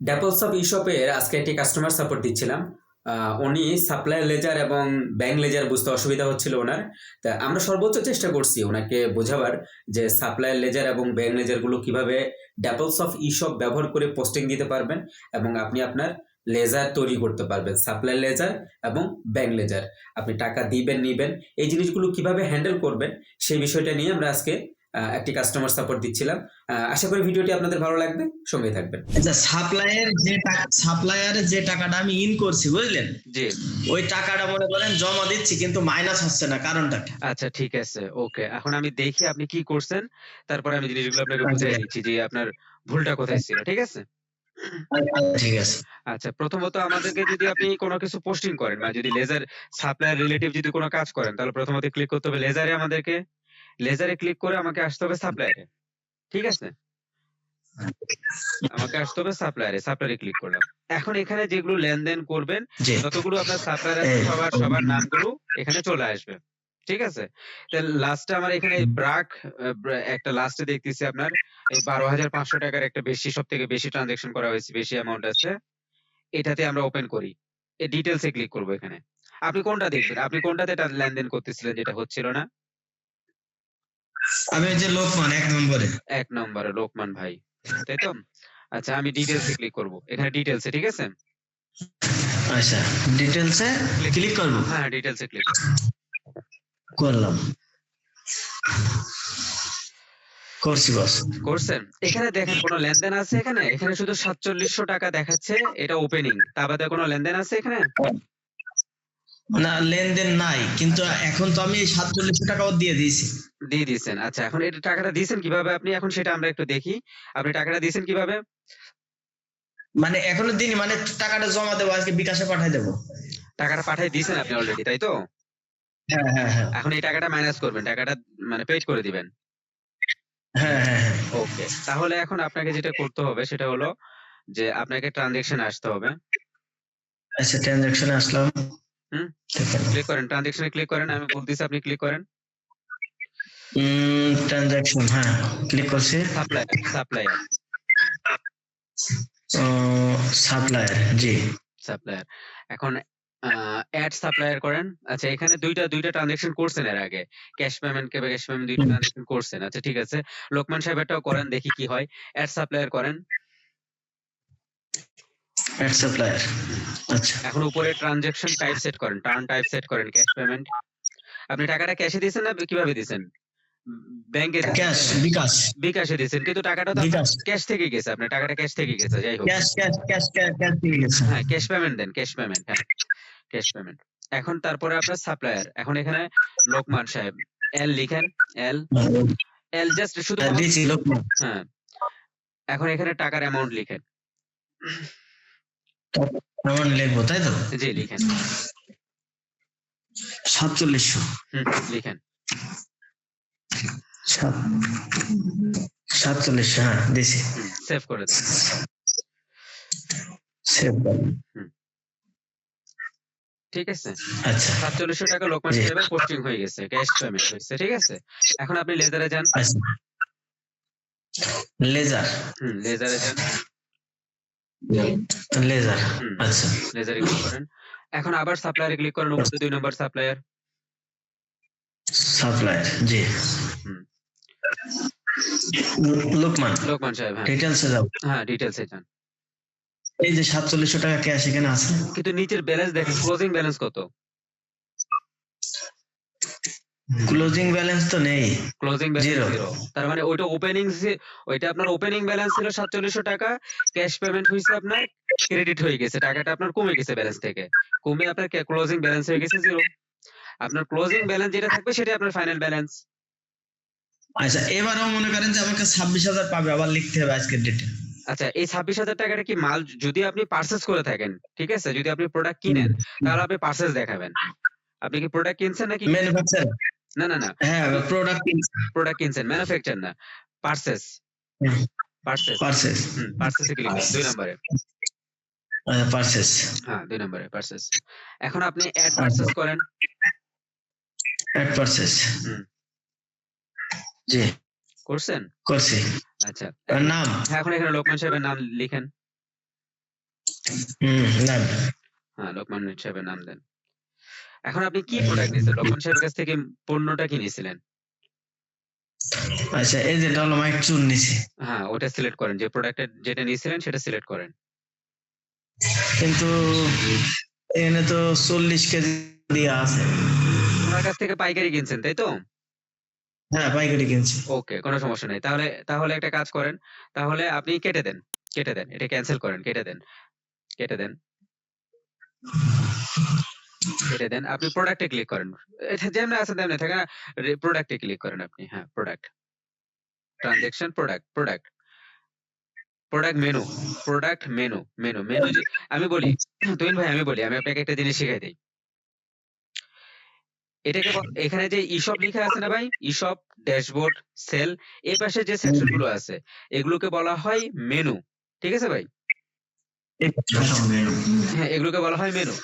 ড্যাপলস of ইশপের আজকে একটি customer support দিচ্ছিলাম। উনি সাপ্লাই লেজার এবং ব্যাংক লেজার বুঝতে অসুবিধা হচ্ছিল ওনার। তা আমরা সর্বোচ্চ চেষ্টা করছি ওনাকে বোঝাবার যে সাপ্লাই লেজার এবং ব্যাংক লেজারগুলো কীভাবে ড্যাপলস অফ ইশপ ব্যবহার করে পোস্টিং দিতে পারবেন এবং আপনি আপনার লেজার তৈরি করতে পারবেন। সাপ্লাই লেজার এবং ব্যাংক লেজার আপনি টাকা দিবেন, নিবেন, এই জিনিসগুলো কীভাবে হ্যান্ডেল করবেন সেই বিষয়টা নিয়ে আমরা আজকে একটি কাস্টমার সাপোর্ট দিচ্ছিলাম। আশা করি ভিডিওটি আপনাদের ভালো লাগবে। সঙ্গে থাকবেন। আচ্ছা সাপ্লাইয়ের যে টাকা সাপ্লায়ারের যে টাকাটা আমি ইন করছি বুঝলেন? জি। ওই টাকাটা মনে করেন জমা দিচ্ছি কিন্তু মাইনাস হচ্ছে না কারণটা কি? আচ্ছা ঠিক আছে ওকে এখন আমি দেখি আপনি কি করছেন তারপরে আমি জিনিসগুলো আপনাকে বুঝিয়ে আচ্ছা। দিচ্ছি যে আপনার ভুলটা কোথায় ছিল ঠিক আছে? ঠিক আছে। আচ্ছা প্রথমত আমাদেরকে যদি আপনি কোনো কিছু পোস্টিং করেন বা যদি লেজার সাপ্লায়ার রিলেটিভ যদি কোনো কাজ করেন তাহলে প্রথমত ক্লিক করতে হবে লেজারে আমাদেরকে। লেজারে ক্লিক করে আমাকে আসতে হবে সাপ্লায়ারে ঠিক আছে? আমাকে আসতে হবে সাপ্লায়ারে সাপ্লায়ারে ক্লিক করলাম। এখন এখানে যেগুলো লেনদেন করবেন যতগুলো আপনার সাপ্লায়ার আছে সবার সবার নামগুলো এখানে চলে আসবে। ঠিক আছে? লাস্টে আমার এখানে ব্রাক একটা লাস্টে দেখতেছি আপনার এই বারো হাজার পাঁচশো টাকার একটা বেশি সব থেকে বেশি ট্রানজেকশন করা হয়েছে বেশি অ্যামাউন্ট আছে। এটাতে আমরা ওপেন করি। এই ডিটেলসে ক্লিক করব এখানে। আপনি কোনটা দেখবেন? আপনি কোনটাতে লেনদেন করতেছিলেন যেটা হচ্ছিল না? আমি যে লোকমান এক নম্বরে। এক নম্বরে লোকমান ভাই। তাই তো? আচ্ছা আমি ডিটেলসে ক্লিক করব। এখানে ডিটেলসে ঠিক আছে? আচ্ছা ডিটেলসে ক্লিক করব? হ্যাঁ ডিটেলসে ক্লিক করলাম। করছি বস করছেন? এখানে দেখেন কোনো লেনদেন আছে এখানে? এখানে শুধু সাতচল্লিশশো টাকা দেখাচ্ছে এটা ওপেনিং তা বাদে কোনো লেনদেন আছে এখানে? না লেনদেন নাই। কিন্তু এখন তো আমি সাতচল্লিশ টাকাও দিয়ে দিয়েছি। দিয়ে দিয়েছেন। আচ্ছা এখন এটা টাকাটা দিয়েছেন কীভাবে? আপনি এখন সেটা আমরা একটু দেখি। আপনি টাকাটা দিয়েছেন কীভাবে? মানে এখনও দিনই মানে টাকাটা জমা দেবো আজকে বিকাশে পাঠিয়ে দেবো। টাকাটা পাঠিয়ে দিয়েছেন আপনি অলরেডি তাই তো? হ্যাঁ হ্যাঁ হ্যাঁ। এখন এই টাকাটা মাইনাস করবেন টাকাটা মানে পেড করে দিবেন। হ্যাঁ হ্যাঁ হ্যাঁ। ওকে তাহলে এখন আপনাকে যেটা করতে হবে সেটা হলো যে আপনাকে ট্রানজেকশন আসতে হবে। আচ্ছা ট্রানজাকশনে আসলাম। হুম। ক্লিক করেন ট্রানজেকশনে ক্লিক করেন আমি বলতেছি আপনি ক্লিক করেন। ট্রানজাকশন হ্যাঁ ক্লিক করছি। সাপ্লাই সাপ্লায়ার সাপ্লায়ার জি। সাপ্লায়ার এখন অ্যাড সাপ্লায়ার করেন। আচ্ছা এখানে দুইটা দুইটা ট্রানজেকশন করছেন এর আগে। ক্যাশ পেমেন্ট কে ক্যাশ পেমেন্ট দুইটা। ট্রানজেকশন করছেন। আচ্ছা ঠিক আছে। লোকমান সাহেবেরটাও করেন দেখি কি হয়। অ্যাড সাপ্লায়ার করেন। অ্যাড সাপ্লায়ার আচ্ছা। এখন উপরে ট্রানজেকশন টাইপ সেট করেন টার্ন টাইপ সেট করেন ক্যাশ পেমেন্ট আপনি টাকাটা ক্যাশে দিয়েছেন না কীভাবে দিয়েছেন? ব্যাংকে ক্যাশ বিকাশ। বিকাশে দিয়েছেন কিন্তু টাকাটা তো ক্যাশ থেকে গেছে আপনার টাকাটা ক্যাশ থেকে গেছে যাই হোক। Cash cash cash cash cash দিয়ে গেছে। হ্যাঁ ক্যাশ পেমেন্ট দেন ক্যাশ পেমেন্ট হ্যাঁ। ক্যাশ পেমেন্ট এখন তারপরে আপনার সাপ্লায়ার এখন এখানে লোকমান সাহেব এল লিখেন এল এল জাস্ট শুধু লোকমান। হ্যাঁ। এখন এখানে টাকার অ্যামাউন্ট লিখেন। আমার লিখব তাই তো? জি লিখেন। সাতচল্লিশশো। হুম লিখেন। সাত সাতচল্লিশশো হ্যাঁ দিয়েছি সেভ করে দেন। সেভ ঠিক আছে? আচ্ছা। সাতচল্লিশশো টাকা লোকমান। পোস্টিং হয়ে গেছে ক্যাশ পেমেন্ট হয়েছে ঠিক আছে? এখন আপনি লেজারে যান। আচ্ছা। লেজার। হুম লেজারে যান। লেজার আচ্ছা। লেজারে ক্লিক করেন। এখন আবার সাপ্লায়ারে ক্লিক করেন উপরে দুই নম্বর সাপ্লায়ার সাপ্লায়ার জি। লোকমান লোকমান সাহেব হ্যাঁ। ডিটেলসে যাও। হ্যাঁ ডিটেলসে যান। এই যে সাতচল্লিশশো টাকা ক্যাশ এখানে আছে। কিন্তু নিচের ব্যালেন্স দেখেন ক্লোজিং ব্যালেন্স কত? ক্লোজিং ব্যালেন্স তো নেই। ক্লোজিং ব্যালেন্স জিরো তার মানে ওইটা ওপেনিং ওইটা আপনার ওপেনিং ব্যালেন্স ছিল সাতচল্লিশশো টাকা ক্যাশ পেমেন্ট হয়েছে আপনার ক্রেডিট হয়ে গেছে টাকাটা আপনার কমে গেছে ব্যালেন্স থেকে। কমে আপনার ক্লোজিং ব্যালেন্স হয়ে গেছে জিরো আপনার ক্লোজিং ব্যালেন্স যেটা থাকবে সেটা আপনার ফাইনাল ব্যালেন্স আচ্ছা এবারেও মনে করেন যে আমাকে ছাব্বিশ হাজার পাবে আবার লিখতে হবে আজকের ডেটে আচ্ছা এই ছাব্বিশ হাজার টাকাটা কি মাল যদি আপনি পার্সেস করে থাকেন ঠিক আছে? যদি আপনি প্রোডাক্ট কিনেন তাহলে আপনি পার্সেস দেখাবেন। আপনি কি প্রোডাক্ট কিনছেন নাকি ম্যানুফ্যাকচার না না না। হ্যাঁ। প্রোডাক্ট প্রোডাক্ট কিনছেন ম্যানুফ্যাকচার না। পার্সেস হুম। পার্সেস পারচেস হুম ক্লিক দুই নম্বরে। পারচেস হ্যাঁ দুই নম্বরে পার্সেস এখন আপনি অ্যাড পার্সেস করেন। Add purchase. জি। করছেন? করছি। আচ্ছা। নাম? হ্যাঁ এখন এখানে লোকমান সাহেবের নাম লিখেন। হুম না হ্যাঁ লোকমান সাহেবের নাম দেন। এখন আপনি কি প্রোডাক্ট নিয়েছেন? লোকমান সাহেবের কাছ থেকে পণ্যটা কিনেছিলেন আচ্ছা এই যে হলো মাইক চুন নিছে হ্যাঁ ওটা সিলেক্ট করেন। যে প্রোডাক্টটা যেটা নিয়েছিলেন সেটা সিলেক্ট করেন। কিন্তু এখানে তো চল্লিশ কেজি দেওয়া আছে। ওনার কাছ থেকে পাইকারি কিনছেন তাই তো? হ্যাঁ পাইকারি কিনছি। ওকে কোনো সমস্যা নেই। তাহলে তাহলে একটা কাজ করেন। তাহলে আপনি কেটে দেন কেটে দেন। এটা ক্যান্সেল করেন কেটে দেন কেটে দেন। কেটে দেন আপনি প্রোডাক্টে ক্লিক করেন। এটা যেমন আছে তেমনি থাকে না প্রোডাক্টে ক্লিক করেন আপনি হ্যাঁ product transaction product product product menu product menu menu menu আমি বলি তুহিন ভাই আমি বলি আমি আপনাকে একটা জিনিস শিখাই দিই। এটাকে এখানে যে ইশপ লেখা আছে না ভাই ইশপ ড্যাশবোর্ড সেল এই পাশে যে সেকশনগুলো আছে এগুলোকে বলা হয় মেনু ঠিক আছে ভাই? হ্যাঁ এগুলোকে বলা হয় মেনু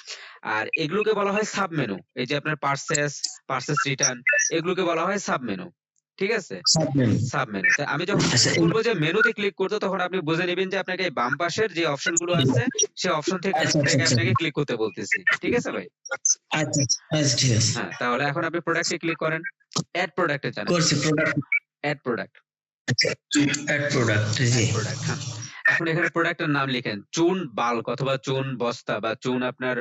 আর এগুলোকে বলা হয় সাব মেনু এই যে আপনার পার্সেস পার্সেস রিটার্ন এগুলোকে বলা হয় সাব মেনু ঠিক আছে? সাব মেনু আমি যখন আচ্ছা, বলব যে মেনুতে ক্লিক করতে তখন আপনি বুঝে নেবেন যে আপনাকে এই বাম পাশের যে অপশনগুলো আছে সেই অপশন থেকে আচ্ছা, আচ্ছা, আপনাকে। ক্লিক করতে বলতেছি। ঠিক আছে ভাই? হ্যাঁ তাহলে এখন আপনি প্রোডাক্টে ক্লিক করেন। অ্যাড প্রোডাক্টে যান করছি product add product add product জি প্রোডাক্ট হ্যাঁ। এখন এখানে প্রোডাক্টের নাম লিখেন। চুন বাল্ক অথবা চুন বস্তা বা চুন আপনার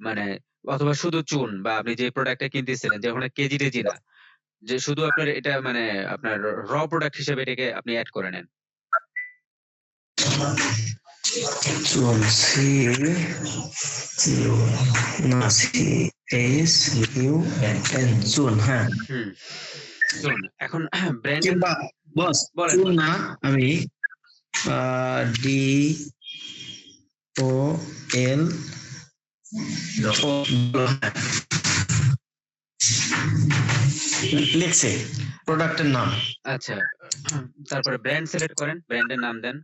মানে অথবা শুধু চুন বা আপনি যে প্রোডাক্টটা কিনতেছিলেন যে ওখানে কেজি টেজি না যে শুধু আপনার এটা মানে আপনার র প্রোডাক্ট হিসেবে এটাকে আপনি অ্যাড করে নেন। চুন সি না সি এস ইউ এন চুন হ্যাঁ। চুন। এখন ব্র্যান্ড বস। চুন না আমি ডি ও এল লিখছে। প্রোডাক্টের নাম। আচ্ছা। তারপরে ব্র্যান্ড সিলেক্ট করেন ব্র্যান্ডের নাম দেন।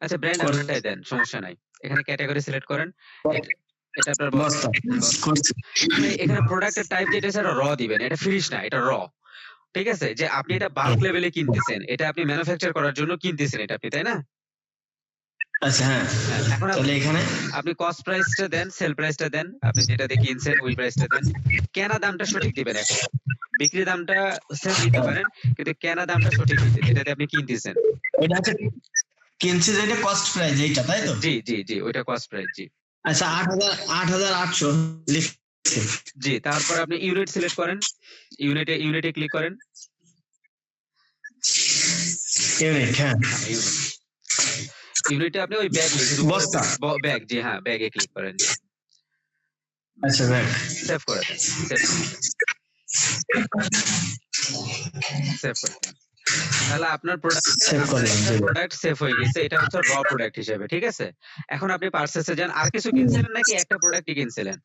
আচ্ছা ব্র্যান্ড আপনারটাই দেন সমস্যা নাই। এখানে ক্যাটাগরি সিলেক্ট করেন। এটা- আপনার বস্তা। এখানে- এখানে প্রোডাক্টের টাইপ যেটা র দিবেন। এটা ফিনিশ না এটা র ঠিক আছে? যে আপনি এটা বাল্ক লেভেলে কিনতেছেন এটা আপনি ম্যানুফ্যাকচার করার জন্য কিনতেছেন এটা আপনি তাই না? আচ্ছা হ্যাঁ। হ্যাঁ, এখন তাহলে এখানে? আপনি কস্ট প্রাইসটা দেন সেল প্রাইসটা দেন আপনি যেটা দিয়ে কিনছেন ওই প্রাইসটা দেন। কেনা দামটা সঠিক দিবেন এখন। বিক্রি দামটা দিতে পারেন কিন্তু কেনা দামটা সঠিক দিতে যেটাতে আপনি কিনতেছেন। এটা হচ্ছে কিনছি যেটা কস্ট প্রাইস এইটা তাই তো? জি জি জি ওইটা কস্ট প্রাইস জি। আচ্ছা আট হাজার আট হাজার আটশো জি তারপর আপনি ইউনিট সিলেক্ট করেন। ইউনিটে ইউনিটে ক্লিক করেন। ইউনিট হ্যাঁ। ইউনিটে আপনি ওই ব্যাগ লিখে বস্তা। ব্যাগ জি হ্যাঁ ব্যাগে ক্লিক করেন। আচ্ছা দেখ সেভ করে দেন সেভ সেভ করে দেন। তাহলে আপনার প্রোডাক্ট Save করলাম, প্রোডাক্ট সেভ হয়ে গেছে। এটা হচ্ছে র প্রোডাক্ট হিসেবে ঠিক আছে? এখন আপনি পার্সেসে যান। আর কিছু কিনছিলেন নাকি? একটা প্রোডাক্টই কিনছিলেন?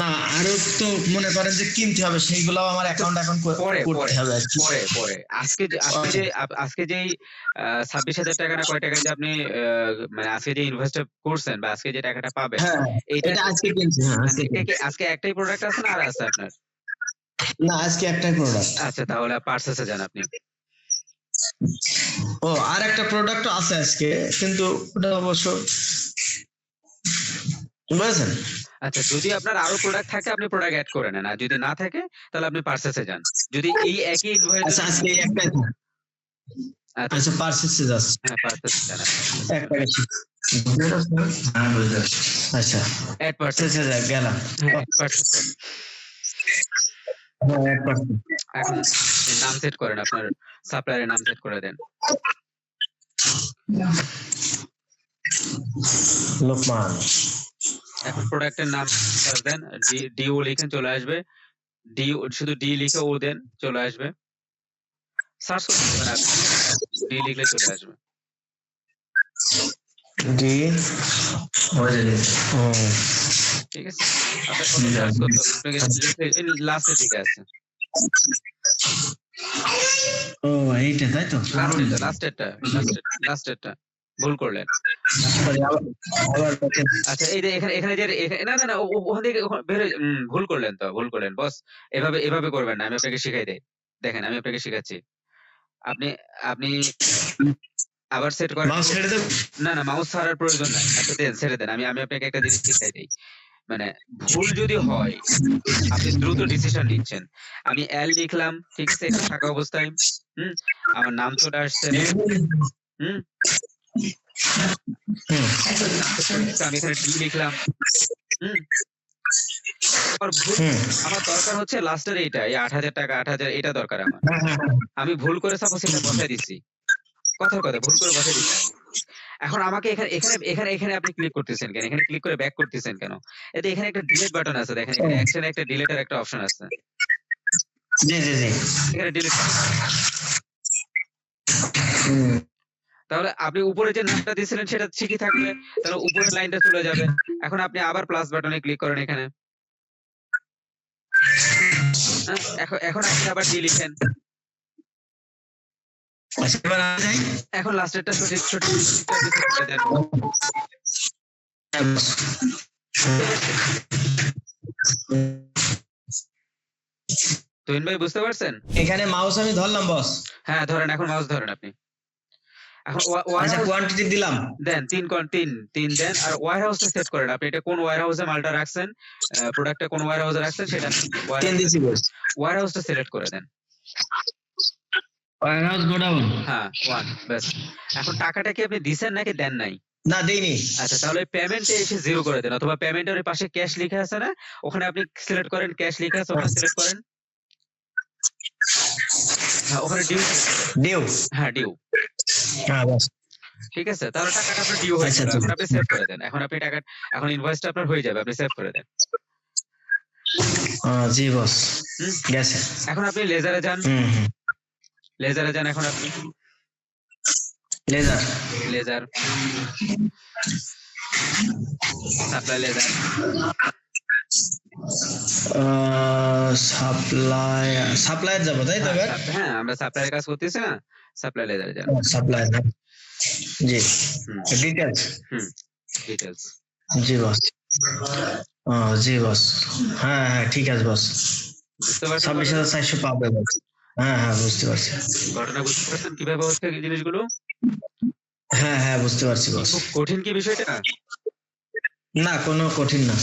না আরও তো মনে করেন যে কিনতে হবে সেইগুলো আমার অ্যাকাউন্ট এখন পরে, করতে। হবে পরে পরে। আজকে যে আজকে যে আজকে যেই ছাব্বিশ হাজার টাকা না কয় টাকা যে আপনি মানে আজকে যে ইনভেস্ট করছেন বা আজকে যে টাকাটা পাবেন হ্যাঁ এটা আজকে কিনছি হ্যাঁ আজকে আজকে একটাই প্রোডাক্ট আছে না আর আছে আপনার? না আজকে একটাই প্রোডাক্ট আচ্ছা তাহলে পার্সেসে যান আপনি। ও আর একটা প্রোডাক্ট আছে আজকে কিন্তু ওটা অবশ্য বুঝেছেন আচ্ছা যদি আপনার আরও প্রোডাক্ট থাকে আপনি প্রোডাক্ট অ্যাড করে নেন। আর যদি না থাকে তাহলে আপনি পার্সেসে যান। যদি এই একই ইনভয়েস আচ্ছা আজকে একটাই আচ্ছা। আচ্ছা পার্সেসে যাচ্ছে। হ্যাঁ পার্সেসে যান। একটা আচ্ছা। অ্যাড পার্সেসে যা গেলাম। হ্যাঁ হ্যাঁ এক percent। এখন নাম সেট করেন আপনার সাপ্লায়ারের নাম সেট করে দেন। লোকমান। এখন প্রোডাক্টের নাম দেন ডি ডিও লিখেন চলে আসবে। ডি শুধু ডি লিখে ও দেন চলে আসবে। সার্চ করতে আপনি ডি লিখলে চলে আসবে। ডি ঠিক আছে? লাস্টের দিকে আছে ও এইটা তাই তো? লাস্টেরটা লাস্টেরটা লাস্টের লাস্টেরটা ভুল করলেন। আচ্ছা এই যে এখানে এখানে যে না না না ওখান থেকে বের ভুল করলেন তো ভুল করলেন। বস এভাবে এভাবে করবেন না আমি আপনাকে শিখাই দেই। দেখেন আমি আপনাকে শেখাচ্ছি। আপনি আপনি আবার সেট করেন। মাউস ছেড়ে দেব না না মাউস ছাড়ার প্রয়োজন নাই। আচ্ছা দেন ছেড়ে দেন আমি আমি আপনাকে একটা জিনিস শিখাই দিই। মানে ভুল যদি হয় আপনি দ্রুত ডিসিশন নিচ্ছেন। আমি এল লিখলাম ঠিক আছে থাকা অবস্থায় হুম আমার নাম চলে আসছে। হুম আমার দরকার হচ্ছে লাস্টের এইটা এই আট হাজার টাকা আট হাজার এটা দরকার আমার। আমি ভুল করে সাপোজ এটা বসাই দিচ্ছি কথার কথা ভুল করে বসাই দিচ্ছি এখন আমাকে এখানে এখানে এখানে এখানে আপনি ক্লিক করতেছেন কেন এখানে ক্লিক করে ব্যাক করতেছেন কেন এতে এখানে একটা ডিলিট বাটন আছে দেখেন এখানে অ্যাকশনে একটা ডিলিটের একটা অপশন আছে জি জি জি এখানে ডিলিট তাহলে আপনি উপরে যে নামটা দিয়েছিলেন সেটা ঠিকই থাকবে তাহলে উপরের লাইনটা চলে যাবে। এখন আপনি আবার প্লাস বাটনে ক্লিক করেন এখানে। হ্যাঁ, এখন আপনি আবার ডি লিখেন এখন লাস্টেরটা সঠিক সঠিক। তুহিন ভাই বুঝতে পারছেন? এখানে মাউস আমি ধরলাম বস হ্যাঁ ধরেন এখন মাউস ধরেন আপনি। আচ্ছা কোয়ান্টিটি দিলাম। দেন তিন তিন তিন দেন আর ওয়্যার হাউসটা সেট করেন আপনি। এটা কোন ওয়্যার হাউসে মালটা রাখছেন? প্রোডাক্টটা কোন ওয়্যার হাউসে রাখছেন? সেটা তিন দিছি বস ওয়্যার হাউসটা সিলেক্ট করে দেন। গোডাউন হ্যাঁ ওয়ান ব্যাস এখন টাকাটা কি আপনি দিছেন নাকি দেন নাই? না দেইনি। আচ্ছা তাহলে পেমেন্টে এসে জিরো করে দেন অথবা পেমেন্টের পাশে ক্যাশ লিখে আছে না? ওখানে আপনি সিলেক্ট করেন ক্যাশ লিখে আছে ওখানে সিলেক্ট করেন। হ্যাঁ ওখানে ডিউ ডিউ হ্যাঁ ডিউ হ্যাঁ বস। ঠিক আছে তাহলে টাকাটা আপনার ডিউ হয়ে আচ্ছা। এখন আপনি সেভ করে দেন। এখন আপনি টাকা এখন ইনভয়েসটা আপনার হয়ে যাবে আপনি সেভ করে দেন। জি বস। গেছে। এখন আপনি লেজারে যান। লেজারে যান এখন আপনি। Ledger ledger supply ledger supply যাব তাই তো হ্যাঁ আমরা সাপ্লাইয়ের কাজ করতেছি না সাপ্লাই লেজারে জি। হুম। ডিটেলস ডিটেলস জি বস জি বস হ্যাঁ হ্যাঁ ঠিক আছে বস ছাব্বিশ হাজার চারশো পাবে বস হ্যাঁ হ্যাঁ বুঝতে পারছি। ঘটনা বুঝতে পারছেন কীভাবে হচ্ছে এই জিনিসগুলো? হ্যাঁ হ্যাঁ বুঝতে পারছি বস খুব কঠিন কি বিষয়টা? না কোনো কঠিন না।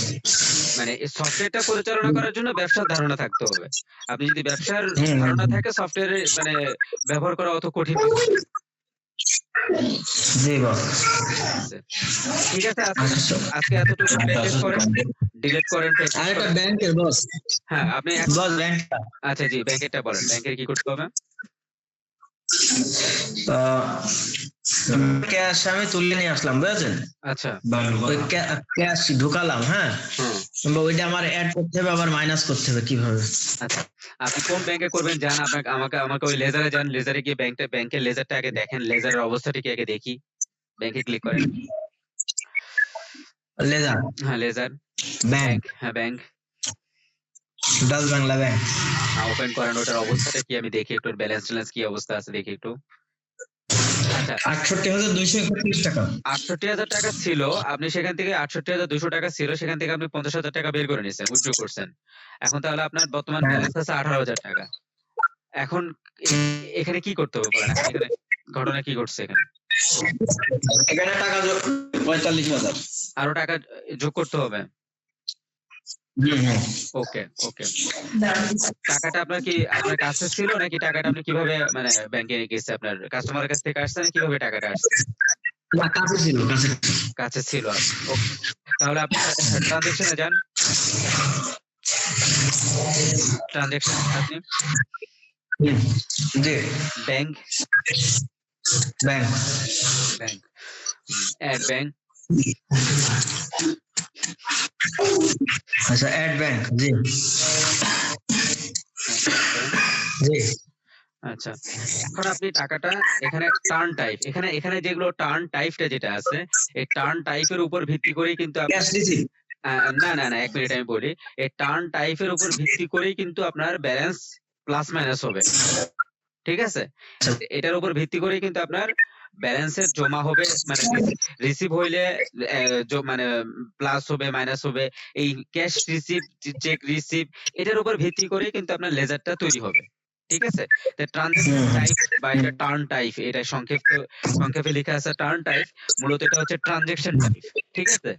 মানে এই সফটওয়্যারটা পরিচালনা করার জন্য ব্যবসার ধারণা থাকতে হবে। আপনি যদি ব্যবসার ধারণা থাকে সফটওয়্যার মানে ব্যবহার করা অত কঠিন না। জি বস ঠিক আছে আজকে আচ্ছা এতটুকু ডিলিট করেন ডিলিট করেন paste আর ব্যাংকের বস হ্যাঁ আপনি এক- বস ব্যাংকটা আচ্ছা জি ব্যাংকেরটা বলেন। ব্যাংকের কি করতে হবে? ক্যাশ আমি তুলে নিয়ে আসলাম বুঝেছেন? আচ্ছা। ওই ক্যাশ ঢুকালাম হ্যাঁ? ওইটা আমার অ্যাড করতে হবে আবার মাইনাস করতে হবে কীভাবে? আচ্ছা। আপনি কোন ব্যাংকে করবেন যান আপনাকে আমাকে আমাকে ওই লেজারে যান লেজারে গিয়ে ব্যাংকটা ব্যাংকের লেজারটা আগে দেখেন লেজারের অবস্থাটা কি আগে দেখি। ব্যাংকে ক্লিক করেন। লেজার হ্যাঁ লেজার ব্যাংক হ্যাঁ bank Dutch Bangla bank open করেন ওটার অবস্থাটা কি আমি দেখি একটু ব্যালেন্স ট্যালেন্স কি অবস্থা আছে দেখি একটু। আচ্ছা আটষট্টি হাজার দুইশো একত্রিশ টাকা। আটষট্টি হাজার টাকা ছিল আপনি সেখান থেকে আটষট্টি হাজার দুশো টাকা ছিল সেখান থেকে আপনি পঞ্চাশ হাজার টাকা বের করে নিয়েছেন উইথড্র করছেন। এখন তাহলে আপনার বর্তমান। ব্যালেন্স আছে আঠারো হাজার টাকা। এখন এখানে কি করতে হবে এখানে ঘটনা কি ঘটছে এখানে? এখানে টাকা যোগ পঁয়তাল্লিশ হাজার। আরও টাকা যোগ করতে হবে। ওকে ওকে। টাকাটা আপনার কি আপনার কাছে ছিল নাকি টাকাটা আপনি কীভাবে মানে ব্যাংকে গেছে আপনার? কাস্টমারের কাছ থেকে আসছে না কীভাবে টাকাটা আসছে? কাছে ছিল কাছে। কাছে ছিল ওকে। তাহলে আপনি ট্রানজেকশনে যান। ট্রানজেকশন আপনি। জি bank bank bank add bank আচ্ছা অ্যাড ব্যাংক জি। জি। আচ্ছা এখন আপনি টাকাটা এখানে টার্ন টাইপ এখানে এখানে যেগুলো টার্ন টাইপটা যেটা আছে এই টার্ন টাইপের উপর ভিত্তি করেই কিন্তু না না না এক মিনিট আমি বলি এই টার্ন টাইপের উপর ভিত্তি করেই কিন্তু আপনার ব্যালেন্স প্লাস মাইনাস হবে। ঠিক আছে? আচ্ছা। এটার উপর ভিত্তি করেই কিন্তু আপনার ব্যালেন্সের জমা হবে মানে রিসিভ হইলে মানে প্লাস হবে মাইনাস হবে এই ক্যাশ রিসিভ চেক রিসিভ এটার উপর ভিত্তি করেই কিন্তু আপনার লেজারটা তৈরি হবে ঠিক আছে? তো ট্রানজেকশন টাইপ বা এটা টার্ন টাইপ এটা সংক্ষেপ সংক্ষেপে লেখা আছে টার্ন টাইপ মূলত এটা হচ্ছে ট্রানজেকশন টাইপ ঠিক আছে?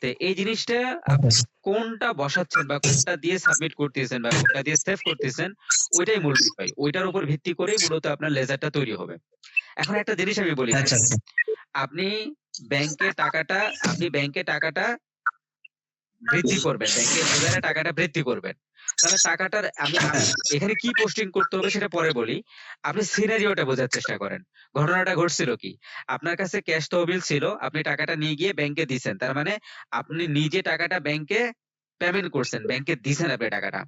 তো এই জিনিসটা আপনি কোনটা বসাচ্ছেন বা কোনটা দিয়ে সাবমিট করতেছেন বা কোনটা দিয়ে সেভ করতেছেন ওইটাই মূল বিষয় ওইটার উপর ভিত্তি করেই মূলত আপনার লেজারটা তৈরি হবে। এখন একটা জিনিস আমি বলি। আচ্ছা আচ্ছা। আপনি ব্যাংকে টাকাটা আপনি ব্যাংকে টাকাটা বৃদ্ধি করবেন ব্যাংকে লেজারে টাকাটা বৃদ্ধি করবেন। তাহলে টাকাটার আমি এখানে কি পোস্টিং করতে হবে সেটা পরে বলি। আপনি সিনারিওটা বোঝার চেষ্টা করেন। ঘটনাটা ঘটছিল কি? আপনার কাছে ক্যাশ তহবিল ছিল আপনি টাকাটা নিয়ে গিয়ে ব্যাংকে দিছেন। তার মানে আপনি নিজে টাকাটা ব্যাংকে পেমেন্ট করছেন ব্যাংকে দিছেন আপনি টাকাটা।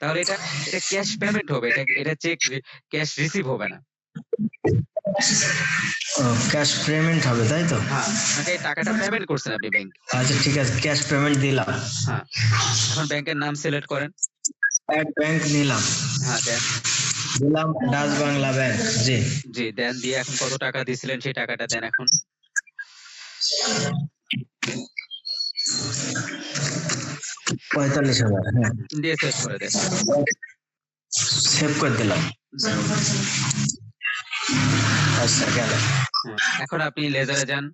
তাহলে এটা এটা ক্যাশ পেমেন্ট হবে এটা এটা চেক ক্যাশ রিসিভ হবে না। ক্যাশ পেমেন্ট হবে তাই তো? হ্যাঁ এই টাকাটা পেমেন্ট করছেন আপনি ব্যাংক আচ্ছা ঠিক আছে ক্যাশ পেমেন্ট দিলাম। হ্যাঁ এখন ব্যাংকের নাম সিলেক্ট করেন। এক ব্যাংক নিলাম। হ্যাঁ দেন। দিলাম ডাচ বাংলা ব্যাংক জি। জি দেন দিয়ে এখন কত টাকা দিছিলেন সেই টাকাটা দেন এখন। পঁয়তাল্লিশ হাজার হ্যাঁ। দিয়ে সেভ করে দেন। সেভ করে দিলাম। আচ্ছা গেল হ্যাঁ, এখন আপনি লেজারে যান।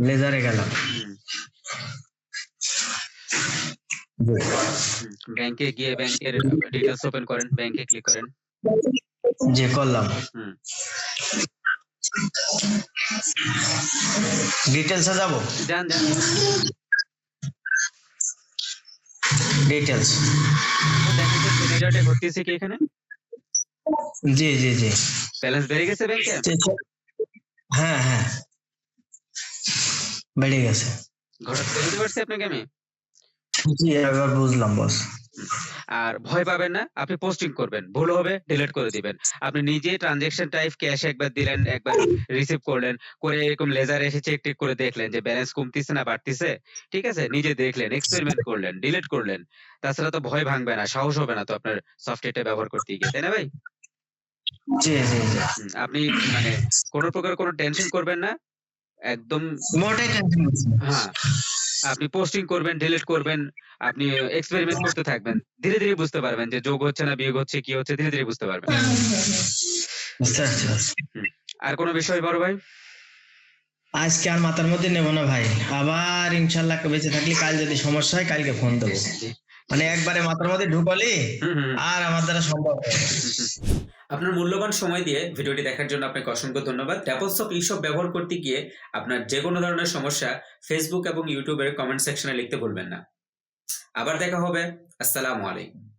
লেজারে গেলাম। ব্যাংকে গিয়ে ব্যাংকের ডিটেলস ওপেন করেন ব্যাংকে ক্লিক করেন। জি করলাম। ডিটেলসে যাব? যান যান। ডিটেলস দেখেন যে সিনারিওটা কি এখানে? জি জি জি। ব্যালেন্স বেড়ে গেছে ব্যাংকে? হ্যাঁ হ্যাঁ। বেড়ে গেছে। ঘটাতে বুঝতে পারছি আপনাকে আমি। জি এবার বুঝলাম বস। আর ভয় পাবেন না আপনি পোস্টিং করবেন। ভুল হবে ডিলিট করে দিবেন। আপনি নিজে ট্রানজেকশন টাইপ ক্যাশ একবার দিলেন একবার রিসিভ করলেন করে এরকম লেজার এসে চেক টেক করে দেখলেন যে ব্যালেন্স কমতিছে না বাড়তিছে ঠিক আছে? নিজে দেখলেন এক্সপেরিমেন্ট করলেন ডিলিট করলেন। তাছাড়া তো ভয় ভাঙবে না সাহস হবে না তো আপনার সফটওয়্যারটা ব্যবহার করতে গিয়ে তাই না ভাই? জি জি জি। আপনি মানে কোনো প্রকার কোনো টেনশন করবেন না একদম টেনশন হ্যাঁ আপনি পোস্টিং করবেন ডিলিট করবেন আপনি এক্সপেরিমেন্ট করতে থাকবেন ধীরে ধীরে বুঝতে পারবেন যে যোগ হচ্ছে না বিয়োগ হচ্ছে কি হচ্ছে ধীরে ধীরে বুঝতে পারবেন। আর কোনো বিষয় বড় ভাই? আজকে আর মাথার মধ্যে নেব না ভাই। আবার ইনশাল্লাহ বেঁচে থাকলে কাল যদি সমস্যা হয় কালকে ফোন দেবো। মানে একবারে মাথার মধ্যে ঢুকালে আর আমার দ্বারা সম্ভব। আপনার মূল্যবান সময় দিয়ে ভিডিওটি দেখার জন্য আপনাকে অসংখ্য ধন্যবাদ। ট্যাপলসপ এইসব ব্যবহার করতে গিয়ে আপনার যে কোনো ধরনের সমস্যা ফেসবুক এবং ইউটিউবের কমেন্ট সেকশনে লিখতে ভুলবেন না। আবার দেখা হবে। আসসালামু আলাইকুম।